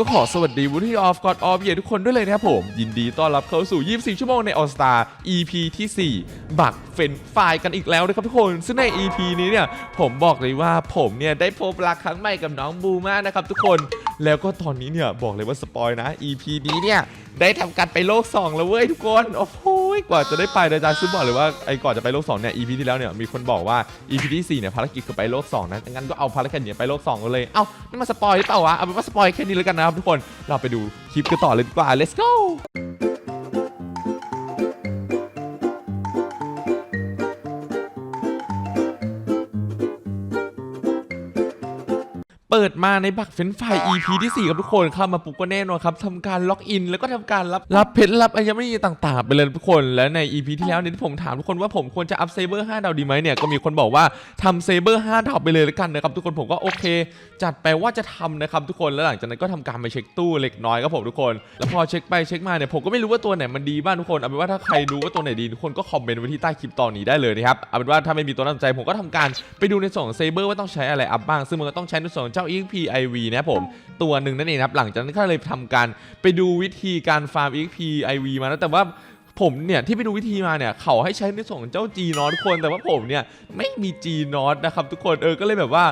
ก็ขอสวัสดีวุฒิออฟกอดออฟเยทุกคนด้วยเลยนะครับผม ยินดีต้อนรับเข้าสู่ 24 ชั่วโมงในออสตา EP ที่ 4 บักเฟนไฟกันอีกแล้วนะครับทุกคน ซึ่งใน EP นี้เนี่ย ผมบอกเลยว่าผมเนี่ย ได้พบรักครั้งใหม่กับน้องบูมากนะครับทุกคนแล้วก็ตอนนี้เนี่ย บอกเลยว่าสปอยนะ EP นี้เนี่ย ได้ทำการไปโลก 2 แล้วเว้ยทุกคน โอ้โห กว่าจะได้ไปนะจ๊ะซึ่งบอกเลยว่าไอ้ก่อนจะไปโลก2เนี่ย EP ที่แล้วเนี่ยมีคนบอกว่า EP ที่4เนี่ยภารกิจคือไปโลก2นะงั้นก็เอาภารกิจเนี่ยไปโลก2กันเลย เอ้านี่มาสปอยหรือเปล่าวะเอาเป็นว่าสปอยแค่นี้แล้วกันนะครับทุกคนเราไปดูคลิปกันต่อเลยดีกว่า let's go ปิดมาในบักเฟนไฟ EP ที่ 4 ครับทุกคนเข้ามาปุ๊บก็แน่นอนครับทำการล็อกอิน แล้วก็ทำการรับรับเพชรรับอัญมณีต่างๆ ไปเลยทุกคน และใน EP ที่แล้วเนี่ยที่ผมถามทุกคนว่าผมควรจะอัพเซเบอร์5ดาวดีไหมเนี่ยก็มีคนบอกว่าทำเซเบอร์5ดาวไปเลยแล้วกันนะครับทุกคนผมก็โอเค จัดไปว่าจะทำนะครับทุกคนแล้วหลังจากนั้นก็ทำการไปเช็คตู้เล็กน้อยครับผมทุกคน แล้วพอเช็คไปเช็คมาเนี่ยผมก็ไม่รู้ว่าตัวไหนมันดีบ้างทุกคนเอาเป็นว่าถ้าใครรู้ว่าตัวไหนดีทุกคนก็คอมเมนต์ไว้ที่ใต้คลิปตอนนี้ได้เลยนะครับเอาเป็นว่าถ้าไม่มีตัวน่าสนใจผมก็ทำการไปดูในส่วนของเซเบอร์ว่าต้องใช้อะไรอัพบ้างซึ่งมันก็ต้องใช้ในส่วนของเจ้า EXP IV นะผม ตัวหนึ่งนั่นเองครับ หลังจากนั้นก็เลยทำการไปดูวิธีการฟาร์ม EXP IV มาแล้วแต่ว่าผมเนี่ยที่ไปดูวิธีมาเนี่ยเขาให้ใช้ในส่วนของเจ้า G n o t ทุกคนแต่ว่าผมเนี่ยไม่มี G n o t นะครับทุกคนเออก็เลยแบบว่า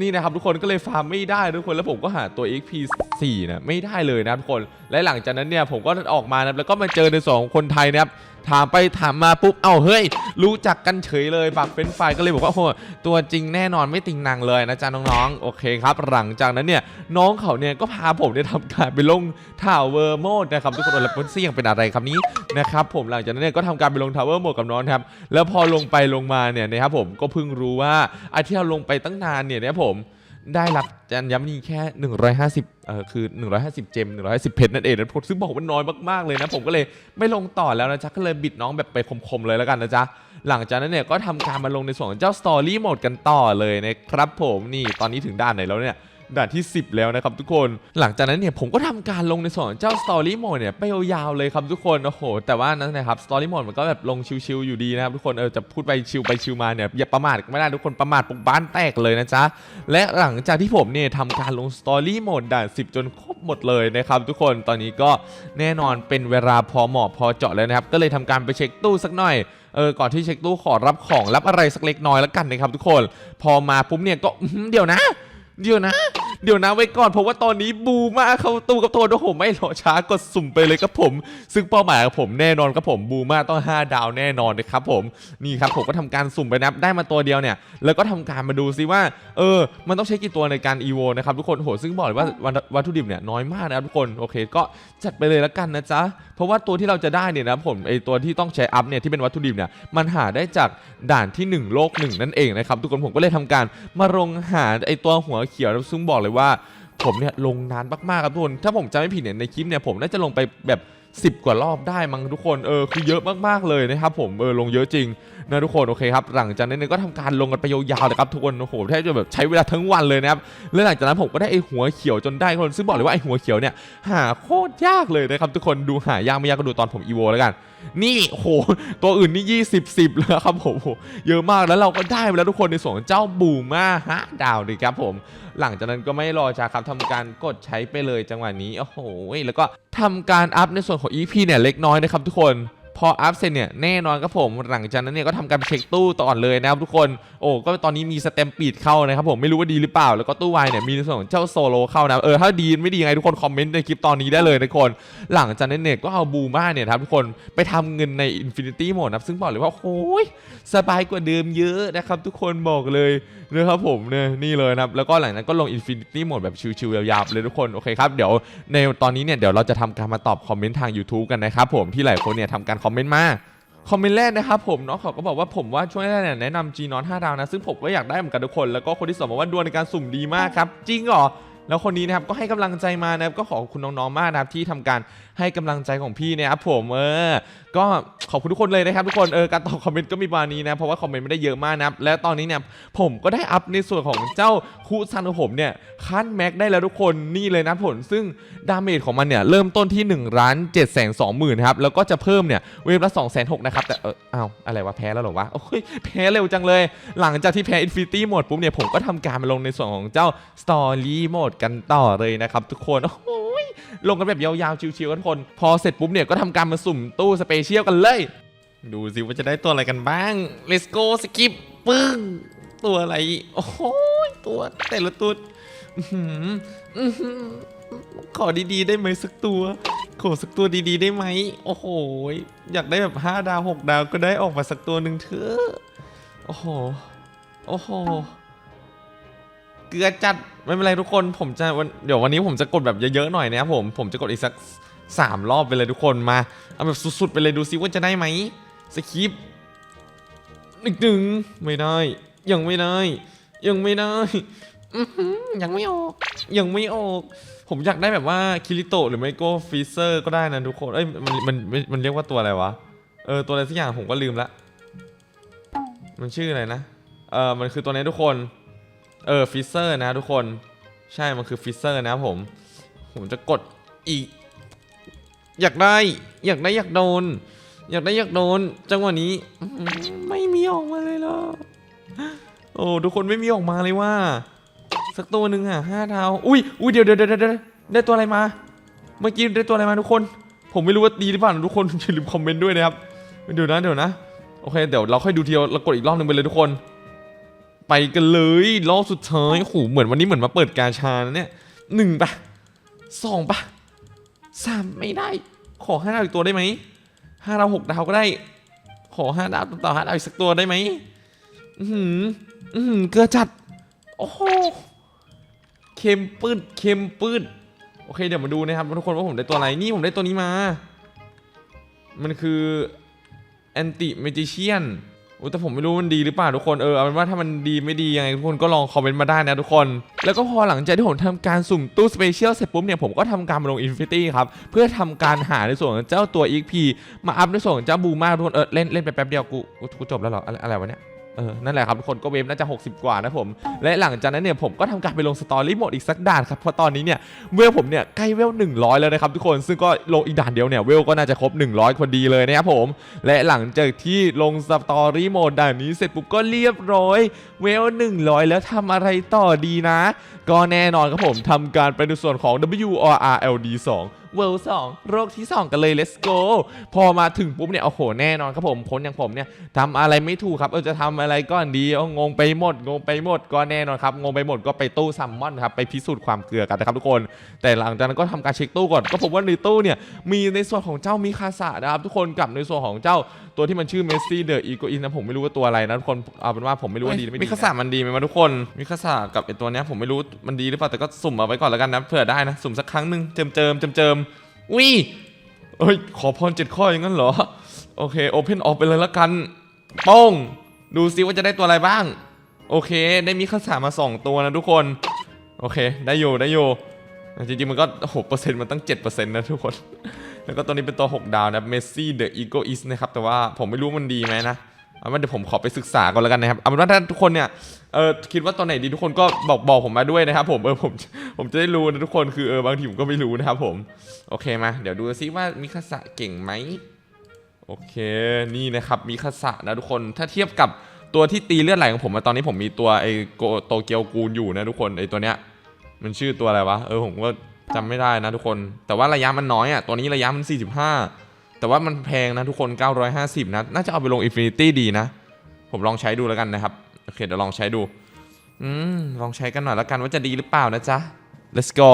นี่นะครับทุกคนก็เลยฟาร์มไม่ได้ทุกคนแล้วผมก็หาตัว XP 4นะไม่ได้เลยนะทุกคนและหลังจากนั้นเนี่ยผมก็ออกมานะแล้วก็มาเจอในสองคนไทยนะครับถามไปถามมาปุ๊บ เอ้าเฮ้ย รู้จักกันเฉยเลยบักเป็นไฟก็เลยบอกว่าโอ้โหตัวจริงแน่นอนไม่ติงนางเลยนะจ๊ะน้องๆ โอเคครับ หลังจากนั้นเนี่ยน้องเขาเนี่ยก็พาผมเนี่ยทำการไปลงทาวเวอร์โหมดนะครับทุกคนแล้วเสี่ยงเป็นอะไรครับนี้นะครับผมหลังจากนั้นเนี่ยก็ทำการไปลงทาวเวอร์โหมดกับน้องครับแล้วพอลงไปลงมาเนี่ยนะครับผมก็เพิ่งรู้ว่าไอ้ที่เราลงไปตั้งนานเนี่ยนะครับผมได้รับจันยำนี่แค่ 150เอ่อคือ 150 เจม 150 เพชรนั่นเองนะผมซึ่งบอกว่าน้อยมากๆเลยนะ ผมก็เลยไม่ลงต่อแล้วนะจ๊ะ ก็เลยบิดน้องแบบไปคมๆเลยแล้วกันนะจ๊ะ หลังจากนั้นเนี่ยก็ทำการมาลงในส่วนของเจ้าสตอรี่โหมดกันต่อเลยนะครับผมนี่ตอนนี้ถึงด่านไหนแล้วเนี่ย ด่านที่ 10 แล้วนะครับทุกคน หลังจากนั้นเนี่ยผมก็ทำการลงในส่วนเจ้า Story Mode เนี่ยไปยาวๆเลยครับทุกคนโอ้โหแต่ว่านั้นนะครับ Story Mode มันก็แบบลงชิวๆอยู่ดีนะครับทุกคนเออจะพูดไปชิวไปชิวมาเนี่ยอย่าประมาทไม่ได้ทุกคนประมาทปุ๊บบ้านแตกเลยนะจ๊ะและหลังจากที่ผมเนี่ยทำการลง Story Mode ด่าน 10 จนครบหมดเลยนะครับทุกคนตอนนี้ก็แน่นอนเป็นเวลาพอเหมาะพอเจาะแล้วนะครับ ก็เลยทำการไปเช็คตู้สักหน่อยเออ ก่อนที่เช็คตู้ขอรับของรับอะไรสักเล็กน้อยแล้วกันนะครับทุกคน พอมาปุ๊บเนี่ยก็เดี๋ยวนะ เดี๋ยวนะ เดี๋ยวนะไว้ก่อนเพราะว่าตอนนี้บูมากเข้าตู้กับตัวโอ้โหไม่รอช้ากดสุ่มไปเลยครับผม ซึ่งเป้าหมายของผมแน่นอนครับผมบูมากต้อง 5 ดาวแน่นอนนะครับผมนี่ครับผมก็ทำการสุ่มไปนับได้มาตัวเดียวเนี่ย แล้วก็ทำการมาดูซิว่า เออ มันต้องใช้กี่ตัวในการอีโวนะครับทุกคนโหซึ่งบอกเลยว่าวัตถุดิบเนี่ยน้อยมากนะครับทุกคนโอเค ก็จัดไปเลยแล้วกันนะจ๊ะเพราะว่าตัวที่เราจะได้เนี่ยนะผมไอตัวที่ต้องใช้อัพเนี่ยที่เป็นวัตถุดิบเนี่ยมันหาได้จากด่านที่ 1 โลก 1 นั่นเองนะครับทุกคนผมก็เลยทำการมาลงหาไอตัวหัวเขียวซึ่งบอกเลยว่าผมเนี่ยลงนานมากๆครับทุกคน ถ้าผมจำไม่ผิดเนี่ยในคลิปเนี่ยผมน่าจะลงไปแบบ 10 กว่ารอบได้มั้งทุกคนเออคือเยอะมากๆเลยนะครับผมเออลงเยอะจริงนะทุกคนโอเคครับหลังจากนั้นเนี่ยก็ทำการลงกันไปยาวๆเลยครับทุกคนโอ้โหแทบจะแบบใช้เวลาทั้งวันเลยนะครับและหลังจากนั้นผมก็ได้ไอหัวเขียวจนได้ทุกคนซึ่งบอกเลยว่าไอหัวเขียวเนี่ยหาโคตรยากเลยนะครับทุกคนดูหายากไม่ยากก็ดูตอนผมอีโวแล้วกันนี่โอ้โหตัวอื่นนี่ 20 10แล้วครับผมโอ้เยอะมากแล้วเราก็ได้ไปแล้วทุกคนในส่วนของเจ้าบูมาฮะดาวดีครับผม หลังจากนั้นก็ไม่รอช้าครับทำการกดใช้ไปเลยจังหวะนี้โอ้โหแล้วก็ทำการอัพในส่วนของ EP เนี่ยเล็กน้อยนะครับทุกคน พออัพเสร็จเนี่ยแน่นอนครับผมหลังจากนั้นเนี่ยก็ทำการเช็คตู้ต่อเลยนะครับทุกคนโอ้ก็ตอนนี้มีสเต็มปีดเข้านะครับผมไม่รู้ว่าดีหรือเปล่า แล้วก็ตู้วายเนี่ยมีในส่วนของเจ้าโซโลเข้านะเออถ้าดีไม่ดียังไงทุกคนคอมเมนต์ในคลิปตอนนี้ได้เลยทุกคน หลังจากนั้นเนี่ยก็เอาบูมาเนี่ยครับทุกคนไปทำเงินใน Infinity Mode นะซึ่งบอกเลยว่าโอ้ยสบายกว่าเดิมเยอะนะครับทุกคนบอกเลยนะครับผมเนี่ยนี่เลยนะครับแล้วก็หลังจากนั้นก็ลง Infinity Mode แบบชิวๆยาวๆเลยทุกคนโอเคครับเดี๋ยวในตอนนี้เนี่ยเดี๋ยวเราจะทำการมาตอบคอมเมนต์ทาง YouTube กันนะครับผมที่หลายคนเนี่ยทำการคอมเมนต์มาคอมเมนต์แรกนะครับผมน้องเขาก็บอกว่าผมว่าช่วงแรกเนี่ยแนะนำ G นอน5ดาวนะซึ่งผมก็อยากได้เหมือนกันทุกคนแล้วก็คนที่สองบอกว่าดวลในการสุ่มดีมากครับจริงเหรอแล้วคนนี้นะครับก็ให้กำลังใจมานะครับก็ขอบคุณน้องๆมากนะครับที่ทำการ ให้กำลังใจของพี่นะครับผมเออก็ขอบคุณทุกคนเลยนะครับทุกคนเออการตอบคอมเมนต์ก็มีประมาณนี้นะเพราะว่าคอมเมนต์ไม่ได้เยอะมากนะครับและตอนนี้เนี่ยผมก็ได้อัพในส่วนของเจ้าคูซันของผมเนี่ยขั้นแม็กได้แล้วทุกคนนี่เลยนะผล ซึ่งดาเมจของมันเนี่ยเริ่มต้นที่1ล้าน7 2 0 0 0 0ครับแล้วก็จะเพิ่มเนี่ยเวฟละ2 6 0 0 0นหนะครับแต่เอออ้าวอะไรวะแพ้แล้วหรอวะโอ้ยแพ้เร็วจังเลย หลังจากที่แพ้อินฟินิตี้หมดปุ๊บเนี่ยผมก็ทำการมาลงในส่วนของเจ้าสตอรี่โหมดกันต่อเลยนะครับทุกคนโอ้โลงกันแบบยาวๆชิวๆกันคน พอเสร็จปุ๊บเนี่ยก็ทำการมาสุ่มตู้สเปเชียลกันเลย ดูสิว่าจะได้ตัวอะไรกันบ้าง let's go skip ปึ้งตัวอะไร โอ้โหตัวแต่ละตัวอื้อหืออื้อหือขอดีๆ ได้ไหมสักตัว ขอสักตัวดีๆ ได้ไหม โอ้โห อยากได้แบบ 5 ดาว 6 ดาวก็ได้ออกมาสักตัวหนึ่งเถอะ โอ้โห โอ้โห เกลือจัด ไม่เป็นไรทุกคนผมจะวันเดี๋ยววันนี้ผมจะกดแบบเยอะๆหน่อยนะครับผมผมจะกดอีกสักสามรอบไปเลยทุกคนมาเอาแบบสุดๆไปเลยดูซิว่าจะได้ไหมสคริปอีกหนึ่งไม่ได้ ยังไม่ได้ ยังไม่ได้อยังไม่ออก ยังไม่ออก ผมอยากได้แบบว่าคิริโตหรือไม่ก็ฟีเซอร์ก็ได้นะทุกคนเอ้ยมันมันมันมันเรียกว่าตัวอะไรวะเออตัวอะไรสักอย่างผมก็ลืมละ มันชื่ออะไรนะเออมันคือตัวนี้ทุกคน เออฟิเซอร์นะทุกคนใช่มันคือฟิเซอร์นะผม ผมจะกดอีก อยากได้ อยากได้อยากโดน อยากได้อยากโดน จังหวะนี้ ไม่มีออกมาเลยหรอโอ้ทุกคนไม่มีออกมาเลยว่า สักตัวหนึ่งอะห้าดาอุ้ยอุ้ยเดี๋ยวเดี๋ยวเดี๋ยวเดี๋ยวได้ตัวอะไรมา เมื่อกี้ได้ตัวอะไรมาทุกคน ผมไม่รู้ว่าดีหรือเปล่าทุกคนอย่าลืมคอมเมนต์ด้วยนะครับเดี๋ยวนะเดี๋ยวนะโอเคเดี๋ยวเราค่อยดูทีเดียวเรากดอีกรอบหนึ่งไปเลยทุกคน ไปกันเลยรอบสุดท้ายโอ้โหเหมือนวันนี้เหมือนมาเปิดกาชานะเนี่ยหนึ่งปะสองปะสามไม่ได้ ขอห้าดาวอีกตัวได้ไหมห้าดาวหกดาวก็ได้ ขอห้าดาวต่อห้าดาวอีกสักตัวได้ไหมอือหืออือหือเกลือจัด โอ้โหเค็มปื้ดเค็มปื้ดโอเคเดี๋ยวมาดูนะครับทุกคนว่าผมได้ตัวอะไรนี่ผมได้ตัวนี้มา มันคือแอนติเมจิเชียน แต่ผมไม่รู้มันดีหรือเปล่าทุกคนเออเอาเป็นว่าถ้ามันดีไม่ดียังไงทุกคนก็ลองคอมเมนต์มาได้นะทุกคน แล้วก็พอหลังจากที่ผมทำการสุ่มตู้สเปเชียลเสร็จปุ๊บเนี่ยผมก็ทำการมาลงอินฟิตี้ครับเพื่อทำการหาในส่วนของเจ้าตัว EXP มาอัพในส่วนของเจ้าบูมาทุกคนเออเล่นเล่นไปแป๊บเดียวกูกูกูจบแล้วเหรออะไรอะไรวะเนี่ย เออนั่นแหละครับทุกคนก็เวฟน่าจะ 60 กว่านะผม และหลังจากนั้นเนี่ยผมก็ทำการไปลงสตอรี่โหมดอีกสักด่านครับเพราะตอนนี้เนี่ยเวลผมเนี่ยใกล้เวล 100 แล้วนะครับทุกคนซึ่งก็ลงอีกด่านเดียวเนี่ยเวลก็น่าจะครบ 100พอดีเลยนะครับผมและหลังจากที่ลงสตอรี่โหมดด่านนี้เสร็จปุ๊บก็เรียบร้อยเวล 100 แล้วทำอะไรต่อดีนะ ก็แน่นอนครับผมทำการไปในส่วนของ WRLD 2เวลสองโรคที่ 2 กันเลย let's go พอมาถึงปุ๊บเนี่ยโอ้โหแน่นอนครับผมคนอย่างผมเนี่ยทำอะไรไม่ถูกครับเออจะทำอะไรก่อนดีงงไปหมดงงไปหมดก็แน่นอนครับงงไปหมดก็ไปตู้ซัมมอนครับไปพิสูจน์ความเกลือกันนะครับทุกคน แต่หลังจากนั้นก็ทำการเช็คตู้ก่อนก็พบว่าในตู้เนี่ยมีในส่วนของเจ้ามิคาสะนะครับทุกคนกับในส่วนของเจ้า ตัวที่มันชื่อเมสซี่เดอะอีโกอินนะผมไม่รู้ว่าตัวอะไรนะทุกคนเอาเป็นว่าผมไม่รู้ว่าดีหรือไม่ดีมิคาสะมันดีไหมมาทุกคนมิคาสะกับไอตัวเนี้ยผมไม่รู้มันดีหรือเปล่าแต่ก็สุ่มเอาไว้ก่อนแล้วกันนะเผื่อได้นะสุ่มสักครั้งหนึ่งเจิมเจิมเจิมเจิมๆวิเอ้ยขอพรเจ็ดข้ออย่างนั้นเหรอโอเคโอเพนออกไปเลยละกันป้องดูซิว่าจะได้ตัวอะไรบ้าง โอเค ได้มิคาสะมาสองตัวนะทุกคน โอเค ได้อยู่ได้อยู่ จริงๆ มันก็หกเปอร์เซ็นต์มันตั้งเจ็ดเปอร์เซ็นต์นะทุกคน แล้วก็ตัวนี้เป็นตัว6ดาวนะเมสซี่เดอะอีโกอิสนะครับ แต่ว่าผมไม่รู้มันดีไหมนะเอาว่าเดี๋ยวผมขอไปศึกษาก่อนแล้วกันนะครับ เอาเป็นว่าถ้าทุกคนเนี่ย เออคิดว่าตัวไหนดีทุกคนก็บอกบอกผมมาด้วยนะครับผมเออผมผมจะได้รู้นะทุกคนคือเออบางทีผมก็ไม่รู้นะครับผม โอเคมา เดี๋ยวดูซิว่ามิคาสะเก่งไหมโอเคนี่นะครับมิคาสะนะทุกคนถ้าเทียบกับตัวที่ตีเลือดไหลของผมอะตอนนี้ผมมีตัวไอโกโตเกียวกูนอยู่นะทุกคนไอตัวเนี้ย มันชื่อตัวอะไรวะ เออผมก็จำไม่ได้นะทุกคน แต่ว่าระยะมันน้อยอะ ตัวนี้ระยะมัน 45 แต่ว่ามันแพงนะทุกคน 950 นะ น่าจะเอาไปลง Infinity ดีนะ ผมลองใช้ดูแล้วกันนะครับ โอเคเดี๋ยวลองใช้ดู อืม ลองใช้กันหน่อยแล้วกันว่าจะดีหรือเปล่านะจ๊ะ let's go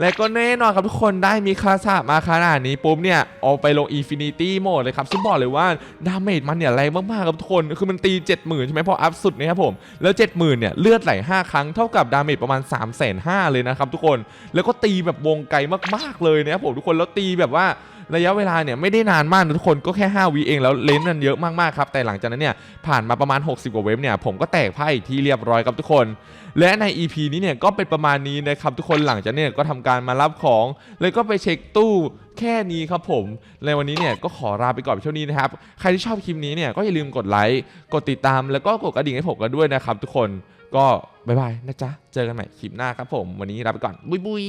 และก็แน่นอนครับทุกคนได้มีคาสามาขนาดนี้ปุ๊บเนี่ยเอาไปลงอินฟินิตี้โหมดเลยครับซึ่งบอกเลยว่าดาเมจมันเนี่ยแรงมากๆครับทุกคน คือมันตี 70,000 ใช่ไหมพออัพสุดนะครับผม แล้ว 70,000 เนี่ย เลือดไหล 5 ครั้งเท่ากับดาเมจประมาณ 3 5 0 0 0เลยนะครับทุกคนแล้วก็ตีแบบวงไกลมากๆเลยนะครับผมทุกคนแล้วตีแบบว่า ระยะเวลาเนี่ยไม่ได้นานมากนะทุกคนก็แค่ 5วิเองแล้วเลนส์มันเยอะมากๆครับแต่หลังจากนั้นเนี่ยผ่านมาประมาณ 60 กว่าเวฟเนี่ยผมก็แตกไพ่ที่เรียบร้อยครับทุกคน และใน EP นี้เนี่ยก็เป็นประมาณนี้นะครับทุกคนหลังจากนี้ก็ทำการมารับของ แล้วก็ไปเช็คตู้แค่นี้ครับผม ในวันนี้เนี่ยก็ขอลาไปก่อนเท่านี้นะครับ ใครที่ชอบคลิปนี้เนี่ยก็อย่าลืมกดไลค์ กดติดตามแล้วก็กดกระดิ่งให้ผมกันด้วยนะครับทุกคนก็บายบายนะจ๊ะ เจอกันใหม่คลิปหน้าครับผม วันนี้ลาไปก่อน บุยบุย